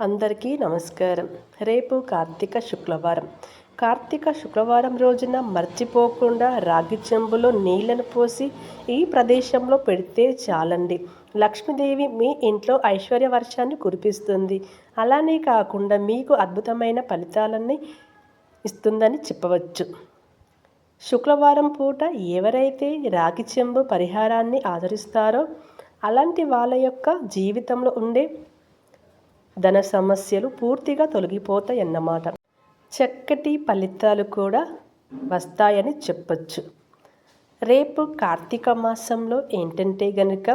అందరికీ నమస్కారం. రేపు కార్తీక శుక్రవారం కార్తీక శుక్రవారం రోజున మర్చిపోకుండా రాగి చెంబులో నీళ్ళను పోసి ఈ ప్రదేశంలో పెడితే చాలండి. లక్ష్మీదేవి మీ ఇంట్లో ఐశ్వర్య వర్షాన్ని కురిపిస్తుంది. అలానే కాకుండా మీకు అద్భుతమైన ఫలితాలన్నీ ఇస్తుందని చెప్పవచ్చు. శుక్రవారం పూట ఎవరైతే రాగి చెంబు పరిహారాన్ని ఆదరిస్తారో అలాంటి వాళ్ళ యొక్క జీవితంలో ఉండే ధన సమస్యలు పూర్తిగా తొలగిపోతాయన్నమాట. చక్కటి ఫలితాలు కూడా వస్తాయని చెప్పచ్చు. రేపు కార్తీక మాసంలో ఏంటంటే గనుక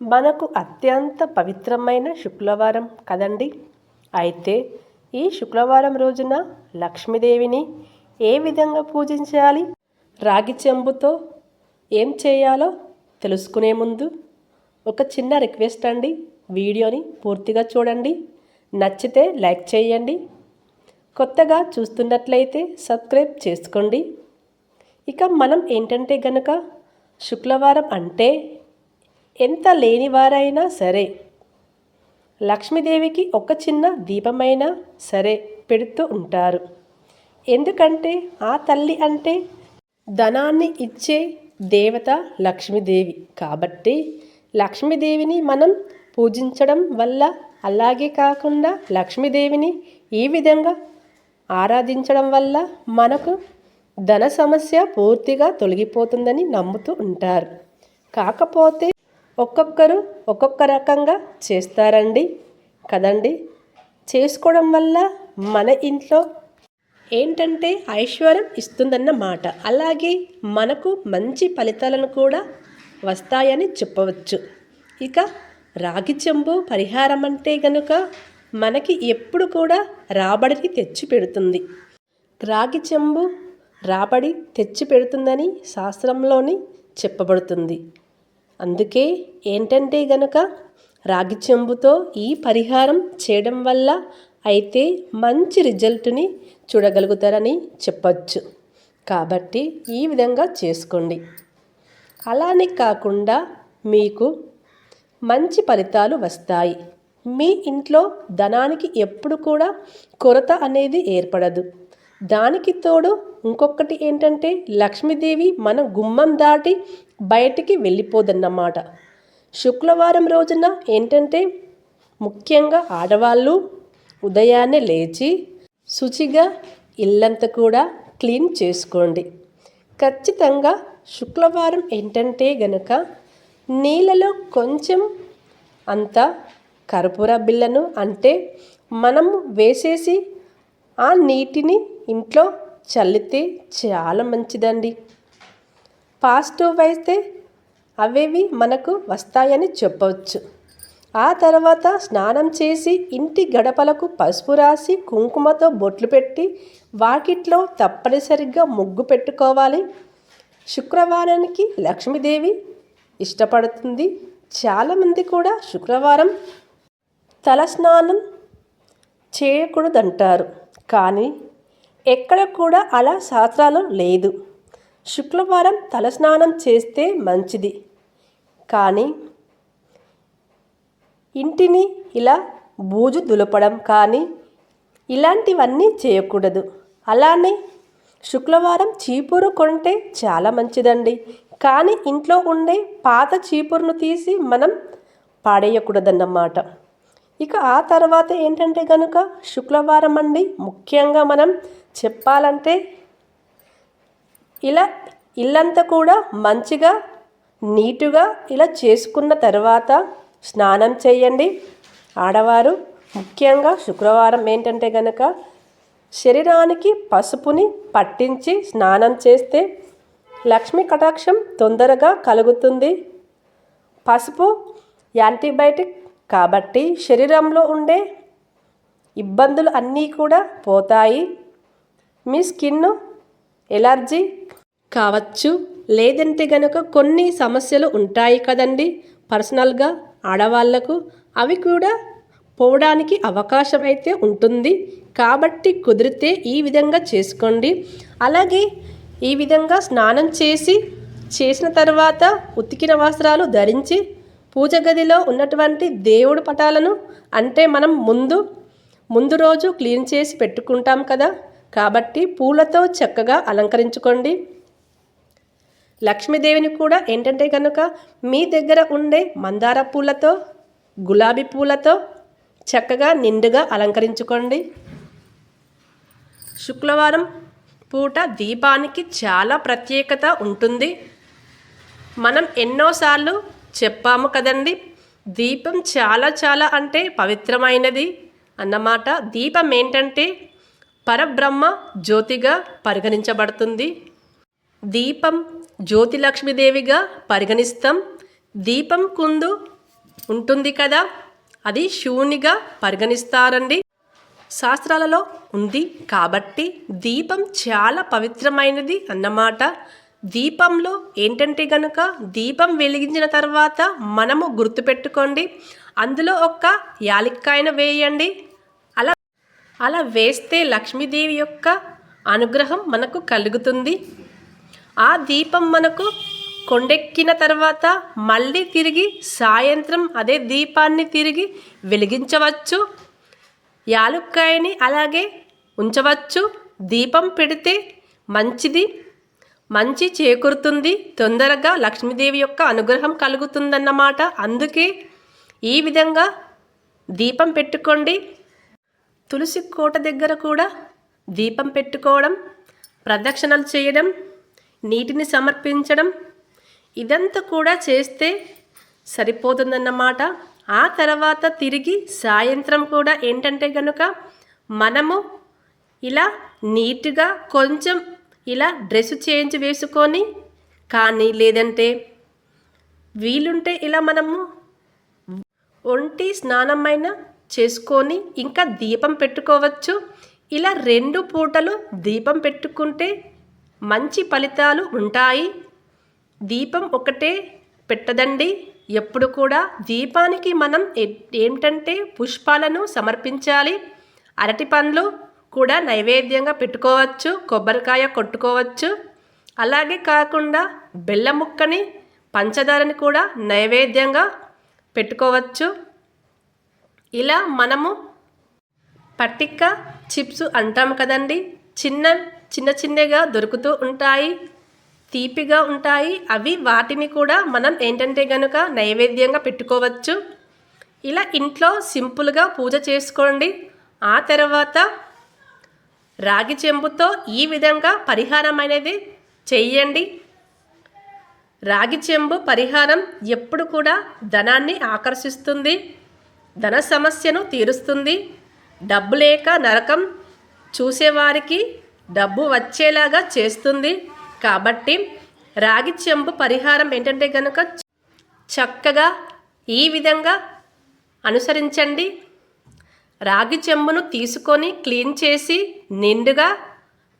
మనకు అత్యంత పవిత్రమైన శుక్రవారం కదండి. అయితే ఈ శుక్రవారం రోజున లక్ష్మీదేవిని ఏ విధంగా పూజించాలి? రాగి చెంబుతో ఏం చేయాలో తెలుసుకునే ముందు ఒక చిన్న రిక్వెస్ట్ అండి. వీడియోని పూర్తిగా చూడండి. నచ్చితే లైక్ చేయండి. కొత్తగా చూస్తున్నట్లయితే సబ్స్క్రైబ్ చేసుకోండి. ఇక మనం ఏంటంటే గనక శుక్రవారం అంటే ఎంత లేనివారైనా సరే లక్ష్మీదేవికి ఒక చిన్న దీపమైనా సరే పెడుతూ ఉంటారు. ఎందుకంటే ఆ తల్లి అంటే ధనాన్ని ఇచ్చే దేవత లక్ష్మీదేవి. కాబట్టి లక్ష్మీదేవిని మనం పూజించడం వల్ల అలాగే కాకుండా లక్ష్మీదేవిని ఈ విధంగా ఆరాధించడం వల్ల మనకు ధన సమస్య పూర్తిగా తొలగిపోతుందని నమ్ముతూ ఉంటారు. కాకపోతే ఒక్కొక్కరు ఒక్కొక్క రకంగా చేస్తారండి. కదండి? చేసుకోవడం వల్ల మన ఇంట్లో ఏంటంటే ఐశ్వర్యం ఇస్తుందన్నమాట అలాగే మనకు మంచి ఫలితాలను కూడా వస్తాయని చెప్పవచ్చు. ఇక రాగి చెంబు పరిహారం అంటే గనుక మనకి ఎప్పుడు కూడా రాబడిని తెచ్చి పెడుతుంది రాగి చెంబు రాబడి తెచ్చి పెడుతుందని శాస్త్రంలోని చెప్పబడుతుంది. అందుకే ఏంటంటే గనుక రాగి చెంబుతో ఈ పరిహారం చేయడం వల్ల అయితే మంచి రిజల్ట్ని చూడగలుగుతారని చెప్పచ్చు. కాబట్టి ఈ విధంగా చేసుకోండి. అలానే కాకుండా మీకు మంచి ఫలితాలు వస్తాయి. మీ ఇంట్లో ధనానికి ఎప్పుడు కూడా కొరత అనేది ఏర్పడదు. దానికి తోడు ఇంకొకటి ఏంటంటే లక్ష్మీదేవి మన గుమ్మం దాటి బయటికి వెళ్ళిపోదన్నమాట. శుక్రవారం రోజున ఏంటంటే ముఖ్యంగా ఆడవాళ్ళు ఉదయాన్నే లేచి శుచిగా ఇల్లంతా కూడా క్లీన్ చేసుకోండి. ఖచ్చితంగా శుక్రవారం ఏంటంటే గనక నీళ్ళలో కొంచెం అంత కర్పూర బిళ్ళను అంటే మనం వేసేసి ఆ నీటిని ఇంట్లో చల్లితే చాలా మంచిదండి. పాజిటివ్ అయితే అవేవి మనకు వస్తాయని చెప్పవచ్చు ఆ తర్వాత స్నానం చేసి ఇంటి గడపలకు పసుపు రాసి కుంకుమతో బొట్లు పెట్టి వాకిట్లో తప్పనిసరిగా ముగ్గు పెట్టుకోవాలి. శుక్రవారానికి లక్ష్మీదేవి ఇష్టపడుతుంది. చాలామంది కూడా శుక్రవారం తలస్నానం చేయకూడదంటారు. కానీ ఎక్కడ కూడా అలా శాస్త్రాలు లేదు. శుక్రవారం తలస్నానం చేస్తే మంచిది. కానీ ఇంటిని ఇలా బూజు దులపడం కానీ ఇలాంటివన్నీ చేయకూడదు. అలానే శుక్రవారం చీపురు కొంటే చాలా మంచిదండి. కానీ ఇంట్లో ఉండే పాత చీపురును తీసి మనం పాడేయకూడదన్నమాట. ఇక ఆ తర్వాత ఏంటంటే కనుక శుక్రవారం అండి. ముఖ్యంగా మనం చెప్పాలంటే ఇలా ఇల్లంతా కూడా మంచిగా నీటుగా ఇలా చేసుకున్న తర్వాత స్నానం చేయండి. ఆడవారు ముఖ్యంగా శుక్రవారం ఏంటంటే కనుక శరీరానికి పసుపుని పట్టించి స్నానం చేస్తే లక్ష్మీ కటాక్షం తొందరగా కలుగుతుంది. పసుపు యాంటీబయాటిక్ కాబట్టి శరీరంలో ఉండే ఇబ్బందులు అన్నీ కూడా పోతాయి. మీ స్కిన్ ఎలర్జీ కావచ్చు లేదంటే గనుక కొన్ని సమస్యలు ఉంటాయి కదండి. పర్సనల్గా ఆడవాళ్ళకు అవి కూడా పోవడానికి అవకాశం అయితే ఉంటుంది. కాబట్టి కుదిరితే ఈ విధంగా చేసుకోండి. అలాగే ఈ విధంగా స్నానం చేసి చేసిన తర్వాత ఉతికిన వస్త్రాలు ధరించి పూజ గదిలో ఉన్నటువంటి దేవుడు పటాలను అంటే మనం ముందు ముందు రోజు క్లీన్ చేసి పెట్టుకుంటాం కదా. కాబట్టి పూలతో చక్కగా అలంకరించుకోండి. లక్ష్మీదేవిని కూడా ఏంటంటే కనుక మీ దగ్గర ఉండే మందార పూలతో గులాబీ పూలతో చక్కగా నిండుగా అలంకరించుకోండి. శుక్రవారం పూట దీపానికి చాలా ప్రత్యేకత ఉంటుంది. మనం ఎన్నోసార్లు చెప్పాము కదండి దీపం చాలా చాలా అంటే పవిత్రమైనది అన్నమాట. దీపం ఏంటంటే పరబ్రహ్మ జ్యోతిగా పరిగణించబడుతుంది. దీపం జ్యోతి లక్ష్మీదేవిగా పరిగణిస్తాం. దీపం కుందు ఉంటుంది కదా అది శివునిగా పరిగణిస్తారండి. శాస్త్రాలలో ఉంది కాబట్టి దీపం చాలా పవిత్రమైనది అన్నమాట. దీపంలో ఏంటంటే గనుక దీపం వెలిగించిన తర్వాత మనము గుర్తుపెట్టుకోండి. అందులో ఒక్క యాలిక్కాయన వేయండి. అలా అలా వేస్తే లక్ష్మీదేవి యొక్క అనుగ్రహం మనకు కలుగుతుంది. ఆ దీపం మనకు కొండెక్కిన తర్వాత మళ్ళీ తిరిగి సాయంత్రం అదే దీపాన్ని తిరిగి వెలిగించవచ్చు. యాలుక్కాయని అలాగే ఉంచవచ్చు. దీపం పెడితే మంచిది. మంచి చేకూరుతుంది. తొందరగా లక్ష్మీదేవి యొక్క అనుగ్రహం కలుగుతుందన్నమాట. అందుకే ఈ విధంగా దీపం పెట్టుకోండి. తులసి కోట దగ్గర కూడా దీపం పెట్టుకోవడం ప్రదక్షిణలు చేయడం నీటిని సమర్పించడం ఇదంతా కూడా చేస్తే సరిపోతుందన్నమాట. ఆ తర్వాత తిరిగి సాయంత్రం కూడా ఏంటంటే కనుక మనము ఇలా నీట్గా కొంచెం ఇలా డ్రెస్ చేంజ్ వేసుకొని కానీ లేదంటే వీలుంటే ఇలా మనము ఒంటి స్నానమైన చేసుకొని ఇంకా దీపం పెట్టుకోవచ్చు. ఇలా రెండు పూటలు దీపం పెట్టుకుంటే మంచి ఫలితాలు ఉంటాయి. దీపం ఒకటే పెట్టదండి. ఎప్పుడు కూడా దీపానికి మనం ఏంటంటే పుష్పాలను సమర్పించాలి. అరటి పండ్లు కూడా నైవేద్యంగా పెట్టుకోవచ్చు కొబ్బరికాయ కొట్టుకోవచ్చు. అలాగే కాకుండా బెల్లం ముక్కని పంచదారని కూడా నైవేద్యంగా పెట్టుకోవచ్చు. ఇలా మనము పట్టిక్క చిప్స్ అంటాం కదండి. చిన్న చిన్న చిన్నగా దొరుకుతూ ఉంటాయి. తీపిగా ఉంటాయి. అవి వాటిని కూడా మనం ఏంటంటే గనుక నైవేద్యంగా పెట్టుకోవచ్చు. ఇలా ఇంట్లో సింపుల్గా పూజ చేసుకోండి. ఆ తర్వాత రాగి చెంబుతో ఈ విధంగా పరిహారం అనేది చెయ్యండి రాగి చెంబు పరిహారం ఎప్పుడు కూడా ధనాన్ని ఆకర్షిస్తుంది. ధన సమస్యను తీరుస్తుంది. డబ్బు లేక నరకం చూసేవారికి డబ్బు వచ్చేలాగా చేస్తుంది. కాబట్టి రాగి చెంబు పరిహారం ఏంటంటే కనుక చక్కగా ఈ విధంగా అనుసరించండి. రాగి చెంబును తీసుకొని క్లీన్ చేసి నిండుగా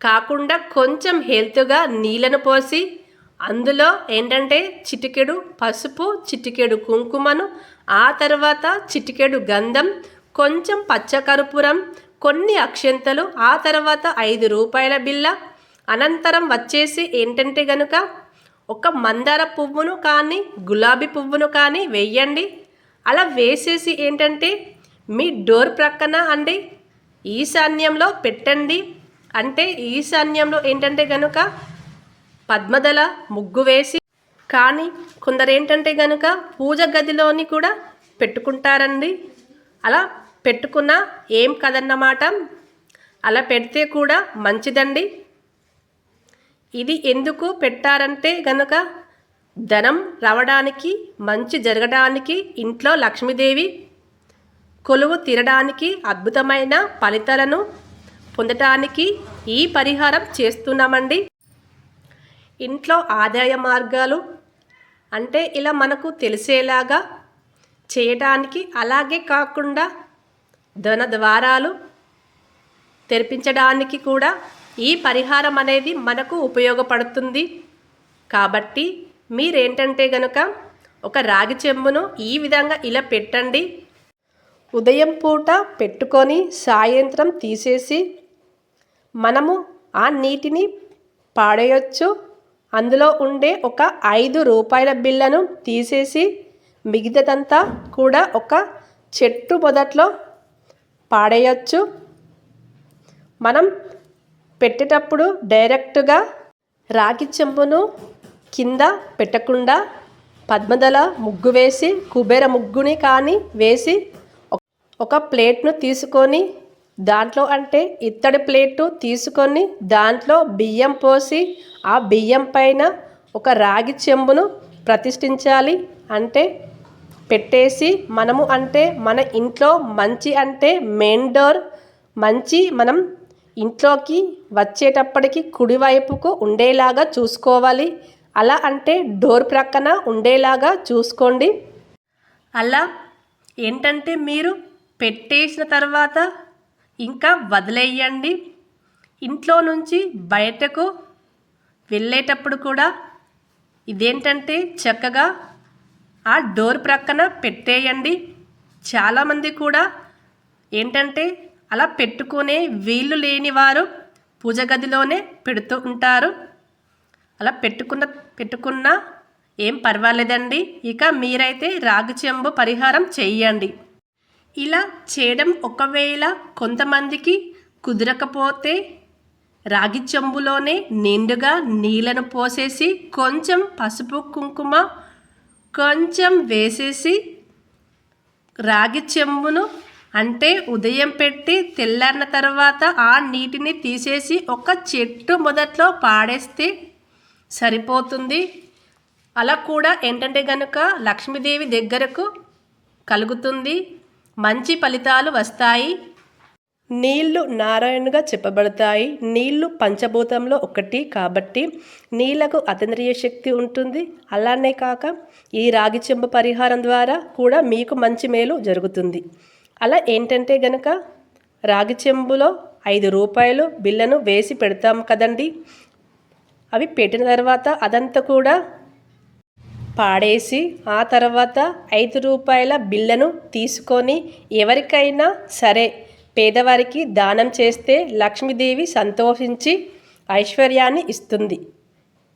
కాకుండా కొంచెం హెల్త్గా నీళ్ళను పోసి అందులో ఏంటంటే చిటికెడు పసుపు చిటికెడు కుంకుమను ఆ తర్వాత చిటికెడు గంధం కొంచెం పచ్చకర్పూరం కొన్ని అక్షంతలు ఆ తర్వాత ఐదు రూపాయల బిల్ల అనంతరం వచ్చేసి ఏంటంటే గనుక ఒక మందార పువ్వును కానీ గులాబీ పువ్వును కానీ వేయండి. అలా వేసేసి ఏంటంటే మీ డోర్ ప్రక్కన అండి ఈశాన్యంలో పెట్టండి. అంటే ఈశాన్యంలో ఏంటంటే గనుక పద్మదల ముగ్గు వేసి కానీ కొందరు ఏంటంటే గనుక పూజ గదిలోని కూడా పెట్టుకుంటారండి. అలా పెట్టుకున్నా ఏం కదన్నమాట? అలా పెడితే కూడా మంచిదండి. ఇది ఎందుకు పెట్టారంటే గనుక ధనం రావడానికి మంచి జరగడానికి ఇంట్లో లక్ష్మీదేవి కొలువు తీరడానికి అద్భుతమైన ఫలితాలను పొందటానికి ఈ పరిహారం చేస్తున్నామండి. ఇంట్లో ఆదాయ మార్గాలు అంటే ఇలా మనకు తెలిసేలాగా చేయటానికి అలాగే కాకుండా ధన ద్వారాలు తెరిపించడానికి కూడా ఈ పరిహారం అనేది మనకు ఉపయోగపడుతుంది. కాబట్టి మీరేంటంటే గనుక ఒక రాగి చెంబును ఈ విధంగా ఇలా పెట్టండి. ఉదయం పూట పెట్టుకొని సాయంత్రం తీసేసి మనము ఆ నీటిని పాడేయచ్చు. అందులో ఉండే ఒక ఐదు రూపాయల బిల్లను తీసేసి మిగతాదంతా కూడా ఒక చెట్టు మొదట్లో పాడేయచ్చు. మనం పెట్టేటప్పుడు డైరెక్ట్గా రాగి చెంబును కింద పెట్టకుండా పద్మదళ ముగ్గు వేసి కుబేర ముగ్గుని కానీ వేసి ఒక- ఒక ప్లేట్ను తీసుకొని దాంట్లో అంటే ఇత్తడి ప్లేటు తీసుకొని దాంట్లో బియ్యం పోసి ఆ బియ్యం పైన ఒక రాగి చెంబును ప్రతిష్ఠించాలి. అంటే పెట్టేసి మనము అంటే మన ఇంట్లో మంచి అంటే మెయిన్ డోర్ మంచి మనం ఇంట్లోకి వచ్చేటప్పటికి కుడివైపుకు ఉండేలాగా చూసుకోవాలి. అలా అంటే డోర్ ప్రక్కన ఉండేలాగా చూసుకోండి. అలా ఏంటంటే మీరు పెట్టేసిన తర్వాత ఇంకా వదిలేయండి. ఇంట్లో నుంచి బయటకు వెళ్ళేటప్పుడు కూడా ఇదేంటంటే చక్కగా ఆ డోర్ ప్రక్కన పెట్టేయండి. చాలామంది కూడా ఏంటంటే అలా పెట్టుకునే వీలు లేని వారు పూజ గదిలోనే పెడుతూ ఉంటారు. అలా పెట్టుకున్న పెట్టుకున్న ఏం పర్వాలేదండి. ఇక మీరైతే రాగి చెంబు పరిహారం చేయండి. ఇలా చేయడం ఒకవేళ కొంతమందికి కుదరకపోతే రాగి చెంబులోనే నిండుగా నీళ్ళను పోసేసి కొంచెం పసుపు కుంకుమ కొంచెం వేసేసి రాగి చెంబును అంటే ఉదయం పెట్టి తెల్లారిన తర్వాత ఆ నీటిని తీసేసి ఒక చెట్టు మొదట్లో పాడేస్తే సరిపోతుంది. అలా కూడా ఏంటంటే గనుక లక్ష్మీదేవి దగ్గరకు కలుగుతుంది. మంచి ఫలితాలు వస్తాయి. నీళ్ళు నారాయణుగా చెప్పబడతాయి. నీళ్ళు పంచభూతంలో ఒకటి కాబట్టి నీళ్ళకు అతీంద్రియ శక్తి ఉంటుంది. అలానే కాక ఈ రాగి చెంబు పరిహారం ద్వారా కూడా మీకు మంచి మేలు జరుగుతుంది. అలా ఏంటంటే గనక రాగి చెంబులో ఐదు రూపాయలు బిల్లను వేసి పెడతాం కదండి. అవి పెట్టిన తర్వాత అదంతా కూడా పాడేసి ఆ తర్వాత ఐదు రూపాయల బిల్లను తీసుకొని ఎవరికైనా సరే పేదవారికి దానం చేస్తే లక్ష్మీదేవి సంతోషించి ఐశ్వర్యాన్ని ఇస్తుంది.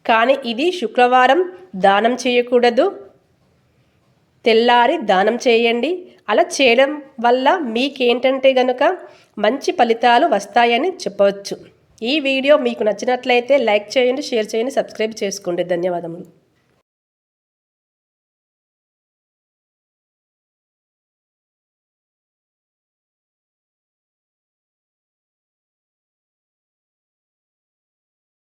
కానీ ఇది శుక్రవారం దానం చేయకూడదు. తెల్లారి దానం చేయండి. అలా చేయడం వల్ల మీకేంటంటే గనుక మంచి ఫలితాలు వస్తాయని చెప్పవచ్చు. ఈ వీడియో మీకు నచ్చినట్లయితే లైక్ చేయండి షేర్ చేయండి సబ్స్క్రైబ్ చేసుకోండి. ధన్యవాదములు.